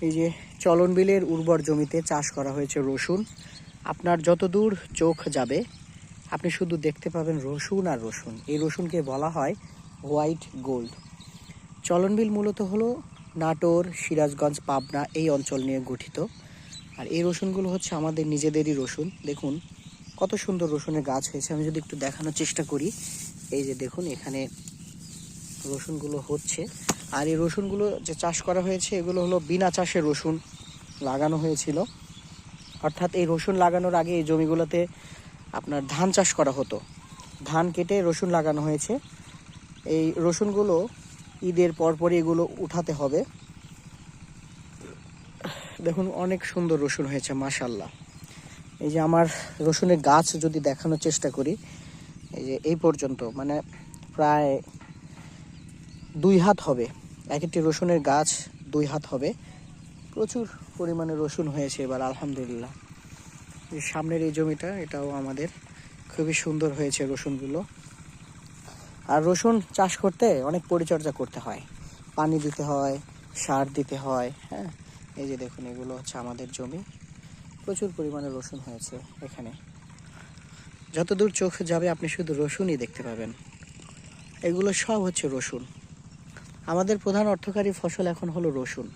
এই যে চলন বিলের উর্বর জমিতে চাষ করা হয়েছে রসুন। আপনার যত দূর চোখ যাবে, আপনি শুধু দেখতে পাবেন রসুন আর রসুন। এই রসুনকে বলা হয় হোয়াইট গোল্ড। চলনবিল মূলত হলো নাটোর, সিরাজগঞ্জ, পাবনা এই অঞ্চল নিয়ে গঠিত। আর এই রসুনগুলো হচ্ছে আমাদের নিজেদেরই রসুন। দেখুন, কত সুন্দর রসুনের গাছ হয়েছে। আমি যদি একটু দেখানোর চেষ্টা করি। এই যে দেখুন, এখানে রসুনগুলো হচ্ছে। আর এই রসুনগুলো যে চাষ করা হয়েছে, এগুলো হলো বিনা চাষে রসুন লাগানো হয়েছিল। অর্থাৎ এই রসুন লাগানোর আগে এই জমিগুলোতে আপনার ধান চাষ করা হতো। ধান কেটে রসুন লাগানো হয়েছে। এই রসুনগুলো ঈদের পরপরই এগুলো উঠাতে হবে। দেখুন, অনেক সুন্দর রসুন হয়েছে মাশাল্লাহ এই যে আমার রসুনের গাছ যদি দেখানোর চেষ্টা করি, এই যে এই পর্যন্ত মানে প্রায় দুই হাত হবে। এক একটি রসুনের গাছ দুই হাত হবে। প্রচুর পরিমাণে রসুন হয়েছে এবার, আলহামদুলিল্লাহ। এই সামনের এই জমিটা, এটাও আমাদের খুবই সুন্দর হয়েছে রসুনগুলো। আর রসুন চাষ করতে অনেক পরিচর্যা করতে হয়। পানি দিতে হয়, সার দিতে হয় হ্যাঁ? এই যে দেখুন, এগুলো হচ্ছে আমাদের জমি। প্রচুর পরিমাণে রসুন হয়েছে এখানে। যতদূর চোখ যাবে, আপনি শুধু রসুনই দেখতে পাবেন। এগুলো সব হচ্ছে রসুন। আমাদের প্রধান অর্থকারী ফসল এখন হলো রসুন।